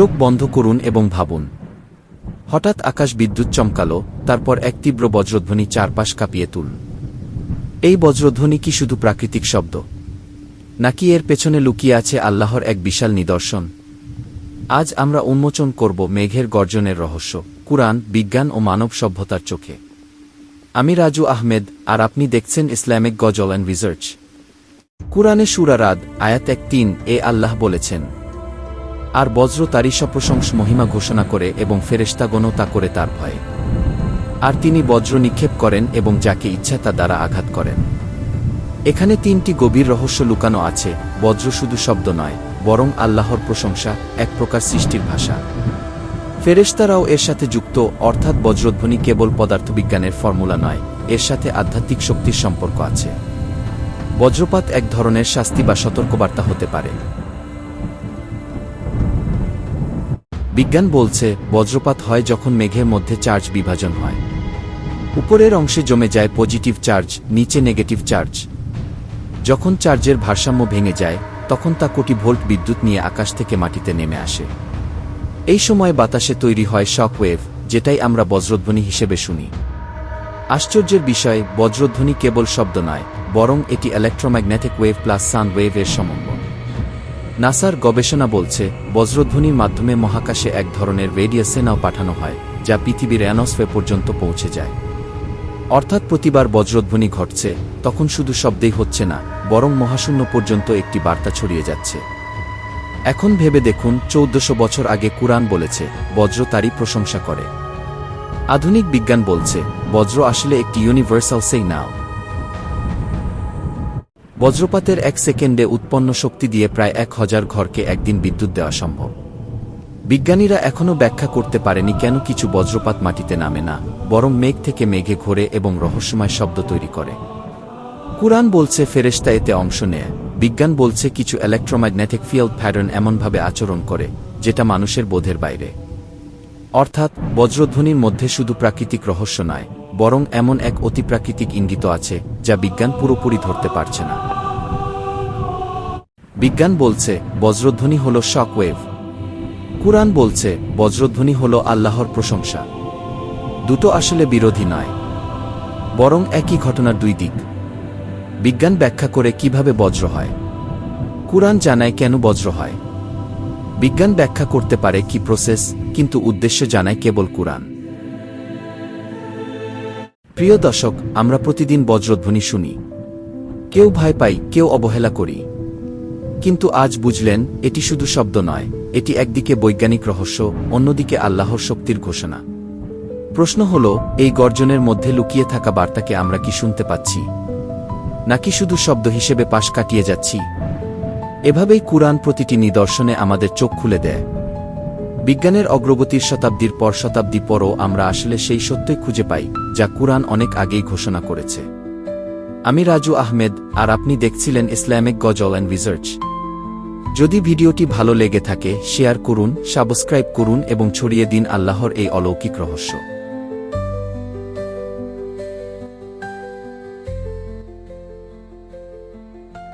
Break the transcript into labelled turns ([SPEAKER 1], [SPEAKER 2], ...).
[SPEAKER 1] চোখ বন্ধ করুন এবং ভাবুন। হঠাৎ আকাশ বিদ্যুৎ চমকালো, তারপর এক তীব্র বজ্রধ্বনি চারপাশ কাঁপিয়ে তুল। এই বজ্রধ্বনি কি শুধু প্রাকৃতিক শব্দ? নাকি এর পেছনে লুকিয়ে আছে আল্লাহর এক বিশাল নিদর্শন? আজ আমরা উন্মোচন করব মেঘের গর্জনের রহস্য, কুরআন, বিজ্ঞান ও মানব সভ্যতার চোখে। আমি রাজু আহমেদ, আর আপনি দেখছেন ইসলামিক গজল অ্যান্ড রিসার্চ। কুরআনে সুরারাদ আয়াত এক তিন, এ আল্লাহ বলেছেন আর বজ্র তারই সপ্রশংস মহিমা ঘোষণা করে এবং ফেরেশতাগণও তা করে তার ভয়ে। আর তিনি বজ্র নিক্ষেপ করেন এবং যাকে ইচ্ছা তা দ্বারা আঘাত করেন। এখানে তিনটি গভীর রহস্য লুকানো আছে, বজ্র শুধু শব্দ নয়, বরং আল্লাহর প্রশংসা এক প্রকার সৃষ্টির ভাষা। ফেরেশতারাও এর সাথে যুক্ত, অর্থাৎ বজ্রধ্বনি কেবল পদার্থবিজ্ঞানের ফর্মুলা নয়, এর সাথে আধ্যাত্মিক শক্তির সম্পর্ক আছে। বজ্রপাত এক ধরনের শাস্তি বা সতর্কবার্তা হতে পারে। বিজ্ঞান বলছে, বজ্রপাত হয় যখন মেঘের মধ্যে চার্জ বিভাজন হয়। উপরের অংশে জমে যায় পজিটিভ চার্জ, নিচে নেগেটিভ চার্জ। যখন চার্জের ভারসাম্য ভেঙে যায়, তখন তা কোটি ভোল্ট বিদ্যুৎ নিয়ে আকাশ থেকে মাটিতে নেমে আসে। এই সময় বাতাসে তৈরি হয় শক ওয়েভ যেটাই আমরা বজ্রধ্বনি হিসেবে শুনি। আশ্চর্যের বিষয়, বজ্রধ্বনি কেবল শব্দ নয়, বরং এটি ইলেকট্রোম্যাগনেটিক ওয়েভ প্লাস সান ওয়েভের সমন্বয়। নাসার গবেষণা বলছে, বজ্রধ্বনির মাধ্যমে মহাকাশে এক ধরনের রেডিয়াসেনাও পাঠানো হয়, যা পৃথিবীর অ্যানসফে পর্যন্ত পৌঁছে যায়। অর্থাৎ প্রতিবার বজ্রধ্বনি ঘটছে, তখন শুধু শব্দেই হচ্ছে না, বরং মহাশূন্য পর্যন্ত একটি বার্তা ছড়িয়ে যাচ্ছে। এখন ভেবে দেখুন, চৌদ্দশো বছর আগে কুরআন বলেছে, বজ্র তারই প্রশংসা করে। আধুনিক বিজ্ঞান বলছে, বজ্র আসলে একটি ইউনিভার্সাল সেই নাও বজ্রপাতের এক সেকেন্ডে উৎপন্ন শক্তি দিয়ে প্রায় এক হাজার ঘরকে একদিন বিদ্যুৎ দেওয়া সম্ভব। বিজ্ঞানীরা এখনও ব্যাখ্যা করতে পারেনি কেন কিছু বজ্রপাত মাটিতে নামে না, বরং মেঘ থেকে মেঘে ঘোরে এবং রহস্যময় শব্দ তৈরি করে। কুরআন বলছে, ফেরেশতা এতে অংশ নেয়। বিজ্ঞান বলছে, কিছু ইলেকট্রোম্যাগনেটিক ফিল্ড প্যাটার্ন এমনভাবে আচরণ করে, যেটা মানুষের বোধের বাইরে। অর্থাৎ, বজ্রধ্বনির মধ্যে শুধু প্রাকৃতিক রহস্য নয়, বরং এমন এক অতিপ্রাকৃতিক ইঙ্গিত আছে, যা বিজ্ঞান পুরোপুরি ধরতে পারছে না। বিজ্ঞান বলছে, বজ্রধ্বনি হল শক ওয়েভ কুরআন বলছে, বজ্রধ্বনি হল আল্লাহর প্রশংসা। দুটো আসলে বিরোধী নয়। বরং একই ঘটনার দুই দিক। বিজ্ঞান ব্যাখ্যা করে কীভাবে বজ্র হয়। কুরআন জানায় কেন বজ্র হয়। বিজ্ঞান ব্যাখ্যা করতে পারে কি প্রসেস কিন্তু উদ্দেশ্য জানায় কেবল কুরআন। প্রিয় দর্শক, আমরা প্রতিদিন বজ্রধ্বনি শুনি। কেউ ভয় পাই, কেউ অবহেলা করি। কিন্তু আজ বুঝলেন, এটি শুধু শব্দ নয়, এটি একদিকে বৈজ্ঞানিক রহস্য, অন্যদিকে আল্লাহর শক্তির ঘোষণা। প্রশ্ন হল, এই গর্জনের মধ্যে লুকিয়ে থাকা বার্তাকে আমরা কি শুনতে পাচ্ছি? নাকি শুধু শব্দ হিসেবে পাশ কাটিয়ে যাচ্ছি? এভাবেই কুরআন প্রতিটি নিদর্শনে আমাদের চোখ খুলে দেয়। বিজ্ঞানের অগ্রগতির শতাব্দীর পর শতাব্দী পরও আমরা আসলে সেই সত্যই খুঁজে পাই, যা কুরআন অনেক আগেই ঘোষণা করেছে। আমি রাজু আহমেদ, আর আপনি দেখছিলেন ইসলামিক গজল অ্যান্ড রিসার্চ যদি ভিডিওটি ভালো লেগে থাকে, শেয়ার করুন, সাবস্ক্রাইব করুন এবং ছড়িয়ে দিন আল্লাহর এই অলৌকিক রহস্য।